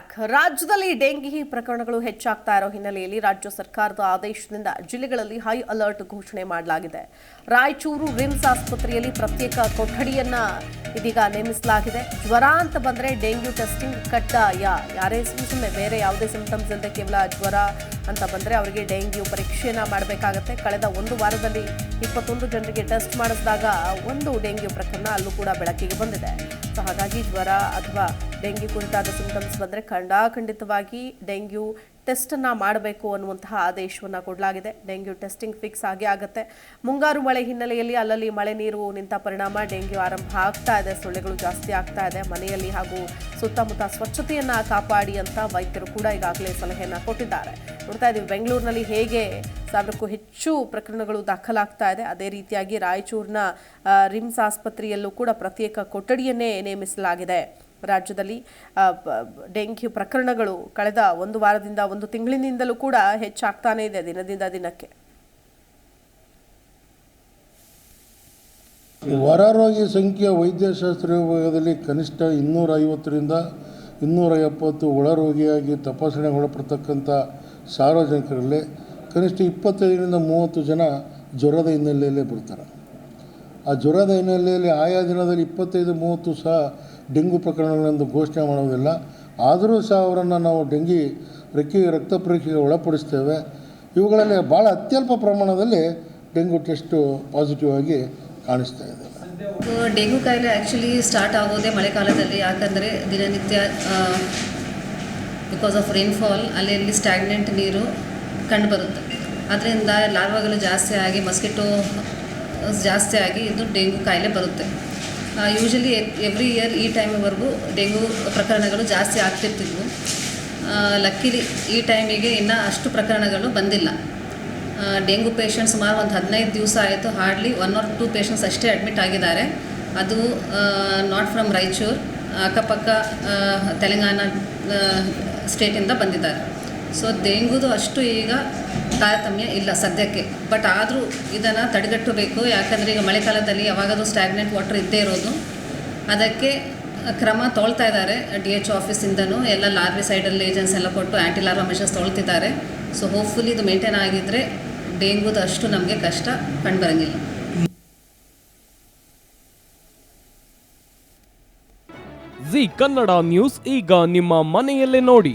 Back ರಾಜ್ಯದಲ್ಲಿ dengue ಪ್ರಕರಣಗಳು ಹೆಚ್ಚಾಗ್ತಾ ಇರೋ ಹಿನ್ನೆಲೆಯಲ್ಲಿ ರಾಜ್ಯ ಸರ್ಕಾರದ ಆದೇಶದಿಂದ ಜಿಲ್ಲೆಗಳಲ್ಲಿ ಹೈ ಅಲರ್ಟ್ ಘೋಷಣೆ ಮಾಡಲಾಗಿದೆ. ರಾಯಚೂರು ರಿಮ್ಸ್ ಆಸ್ಪತ್ರೆಯಲ್ಲಿ ಪ್ರತ್ಯೇಕ ಕೊಠಡಿಯನ್ನ ಇದೀಗ ನೇಮಿಸಲಾಗಿದೆ. ಜ್ವರ ಅಂತ ಬಂದ್ರೆ ಡೆಂಗ್ಯೂ ಟೆಸ್ಟಿಂಗ್ ಕಡ್ಡಾಯ. ಯಾರೇ ಸುಮ್ಮನೆ ಬೇರೆ ಯಾವುದೇ ಸಿಂಪ್ಟಮ್ಸ್ ಇಲ್ಲದೆ ಕೇವಲ ಜ್ವರ ಅಂತ ಬಂದ್ರೆ ಅವರಿಗೆ ಡೆಂಗ್ಯೂ ಪರೀಕ್ಷೆಯನ್ನ ಮಾಡಬೇಕಾಗತ್ತೆ. ಕಳೆದ ಒಂದು ವಾರದಲ್ಲಿ ಇಪ್ಪತ್ತೊಂದು ಜನರಿಗೆ ಟೆಸ್ಟ್ ಮಾಡಿಸಿದಾಗ ಒಂದು ಡೆಂಗ್ಯೂ ಪ್ರಕರಣ ಅಲ್ಲೂ ಕೂಡ ಬೆಳಕಿಗೆ ಬಂದಿದೆ. ಸೊ ಹಾಗಾಗಿ ಜ್ವರ ಅಥವಾ ಡೆಂಗ್ಯೂ ಕುರಿತಾದ ಸಿಂಪ್ಟಮ್ಸ್ ಬಂದರೆ ಖಂಡಾಖಂಡಿತವಾಗಿ ಡೆಂಗ್ಯೂ ಟೆಸ್ಟನ್ನು ಮಾಡಬೇಕು ಅನ್ನುವಂತಹ ಆದೇಶವನ್ನು ಕೊಡಲಾಗಿದೆ. ಡೆಂಗ್ಯೂ ಟೆಸ್ಟಿಂಗ್ ಫಿಕ್ಸ್ ಆಗೇ ಆಗುತ್ತೆ. ಮುಂಗಾರು ಮಳೆ ಹಿನ್ನೆಲೆಯಲ್ಲಿ ಅಲ್ಲಲ್ಲಿ ಮಳೆ ನೀರು ನಿಂತ ಪರಿಣಾಮ ಡೆಂಗ್ಯೂ ಆರಂಭ ಆಗ್ತಾ ಇದೆ. ಸೊಳ್ಳೆಗಳು ಜಾಸ್ತಿ ಆಗ್ತಾ ಇದೆ. ಮನೆಯಲ್ಲಿ ಹಾಗೂ ಸುತ್ತಮುತ್ತ ಸ್ವಚ್ಛತೆಯನ್ನು ಕಾಪಾಡಿ ಅಂತ ವೈದ್ಯರು ಕೂಡ ಈಗಾಗಲೇ ಸಲಹೆಯನ್ನು ಕೊಟ್ಟಿದ್ದಾರೆ. ನೋಡ್ತಾ ಇದ್ದೀವಿ ಬೆಂಗಳೂರಿನಲ್ಲಿ ಹೇಗೆ ಸಾವಿರಕ್ಕೂ ಹೆಚ್ಚು ಪ್ರಕರಣಗಳು ದಾಖಲಾಗ್ತಾ ಇದೆ. ಅದೇ ರೀತಿಯಾಗಿ ರಾಯಚೂರಿನ ರಿಮ್ಸ್ ಆಸ್ಪತ್ರೆಯಲ್ಲೂ ಕೂಡ ಪ್ರತ್ಯೇಕ ಕೊಠಡಿಯನ್ನೇ ನೇಮಿಸಲಾಗಿದೆ. ರಾಜ್ಯದಲ್ಲಿ ಡೆಂಗ್ಯೂ ಪ್ರಕರಣಗಳು ಕಳೆದ ಒಂದು ವಾರದಿಂದ ಒಂದು ತಿಂಗಳಿನಿಂದಲೂ ಕೂಡ ಹೆಚ್ಚಾಗ್ತಾನೇ ಇದೆ ದಿನದಿಂದ ದಿನಕ್ಕೆ. ಹೊರರೋಗಿ ಸಂಖ್ಯೆಯ ವೈದ್ಯಶಾಸ್ತ್ರ ವಿಭಾಗದಲ್ಲಿ ಕನಿಷ್ಠ ಇನ್ನೂರ ಐವತ್ತರಿಂದ ಇನ್ನೂರ ಎಪ್ಪತ್ತು ಒಳರೋಗಿಯಾಗಿ ತಪಾಸಣೆ ಒಳಪಡ್ತಕ್ಕಂಥ ಸಾರ್ವಜನಿಕರಲ್ಲಿ ಕನಿಷ್ಠ ಇಪ್ಪತ್ತೈದರಿಂದ ಮೂವತ್ತು ಜನ ಜ್ವರದ ಹಿನ್ನೆಲೆಯಲ್ಲೇ ಬರ್ತಾರೆ. ಆ ಜ್ವರದ ಹಿನ್ನೆಲೆಯಲ್ಲಿ ಆಯಾ ದಿನದಲ್ಲಿ ಇಪ್ಪತ್ತೈದು, ಮೂವತ್ತು ಸಹ ಡೆಂಗು ಪ್ರಕರಣಗಳೆಂದು ಘೋಷಣೆ ಮಾಡೋದಿಲ್ಲ ಆದರೂ ಸಹ ಅವರನ್ನು ನಾವು ಡೆಂಗಿ ರೆಕ್ಕೆ, ರಕ್ತ ಪರೀಕ್ಷೆಗೆ ಒಳಪಡಿಸ್ತೇವೆ. ಇವುಗಳಲ್ಲಿ ಭಾಳ ಅತ್ಯಲ್ಪ ಪ್ರಮಾಣದಲ್ಲಿ ಡೆಂಗು ಟೆಸ್ಟು ಪಾಸಿಟಿವ್ ಆಗಿ ಕಾಣಿಸ್ತಾ ಇದೆ. ಡೆಂಗು ಕಾಯಿಲೆ ಆ್ಯಕ್ಚುಲಿ ಸ್ಟಾರ್ಟ್ ಆಗೋದೇ ಮಳೆಗಾಲದಲ್ಲಿ. ಯಾಕಂದರೆ ದಿನನಿತ್ಯ ಬಿಕಾಸ್ ಆಫ್ ರೈನ್ಫಾಲ್ ಅಲ್ಲಿ ಅಲ್ಲಿ ಸ್ಟ್ಯಾಗ್ನೆಂಟ್ ನೀರು ಕಂಡುಬರುತ್ತೆ ಅದರಿಂದ ಲಾರ್ವಾಗಳು ಜಾಸ್ತಿ ಆಗಿ ಮಸ್ಕಿಟೋ ಜಾಸ್ತಿ ಆಗಿ ಇದು ಡೆಂಗು ಕಾಯಿಲೆ ಬರುತ್ತೆ. ಯೂಶಲಿ ಎವ್ರಿ ಇಯರ್ ಈ ಟೈಮ್ವರೆಗೂ ಡೆಂಗು ಪ್ರಕರಣಗಳು ಜಾಸ್ತಿ ಆಗ್ತಿರ್ತಿದ್ವು. ಲಕ್ಕಿಲಿ ಈ ಟೈಮಿಗೆ ಇನ್ನು ಅಷ್ಟು ಪ್ರಕರಣಗಳು ಬಂದಿಲ್ಲ. ಡೆಂಗು ಪೇಷಂಟ್ ಸುಮಾರು ಒಂದು ಹದಿನೈದು ದಿವಸ ಆಯಿತು hardly one or two patients ಅಷ್ಟೇ ಅಡ್ಮಿಟ್ ಆಗಿದ್ದಾರೆ. ಅದು ನಾಟ್ ಫ್ರಮ್ ರಾಯಚೂರು, ಅಕ್ಕಪಕ್ಕ ತೆಲಂಗಾಣ ಸ್ಟೇಟಿಂದ ಬಂದಿದ್ದಾರೆ. ಸೊ ಡೆಂಗುದು ಅಷ್ಟು ಈಗ ತಾರತಮ್ಯ ಇಲ್ಲ ಸದ್ಯಕ್ಕೆ. ಬಟ್ ಆದರೂ ಇದನ್ನು ತಡೆಗಟ್ಟಬೇಕು. ಯಾಕಂದರೆ ಈಗ ಮಳೆಗಾಲದಲ್ಲಿ ಯಾವಾಗಾದರೂ ಸ್ಟ್ಯಾಗ್ನೆಂಟ್ ವಾಟರ್ ಇದ್ದೇ ಇರೋದು. ಅದಕ್ಕೆ ಕ್ರಮ ತೊಳ್ತಾ ಇದ್ದಾರೆ ಡಿ ಎಚ್ ಆಫೀಸಿಂದನೂ ಎಲ್ಲ ಲಾರ್ವಿ ಸೈಡಲ್ಲಿ ಏಜೆನ್ಸ್ ಎಲ್ಲ ಕೊಟ್ಟು ಆ್ಯಂಟಿ ಲಾರ್ವಾ ಮೆಷರ್ಸ್ ತೊಳ್ತಿದ್ದಾರೆ. ಸೊ ಹೋಪ್ಫುಲಿ ಇದು ಮೇಂಟೈನ್ ಆಗಿದ್ದರೆ ಡೆಂಗುದು ಅಷ್ಟು ನಮಗೆ ಕಷ್ಟ ಕಂಡುಬರಂಗಿಲ್ಲ ಜಿ ಕನ್ನಡ ನ್ಯೂಸ್ ಈಗ ನಿಮ್ಮ ಮನೆಯಲ್ಲೇ ನೋಡಿ.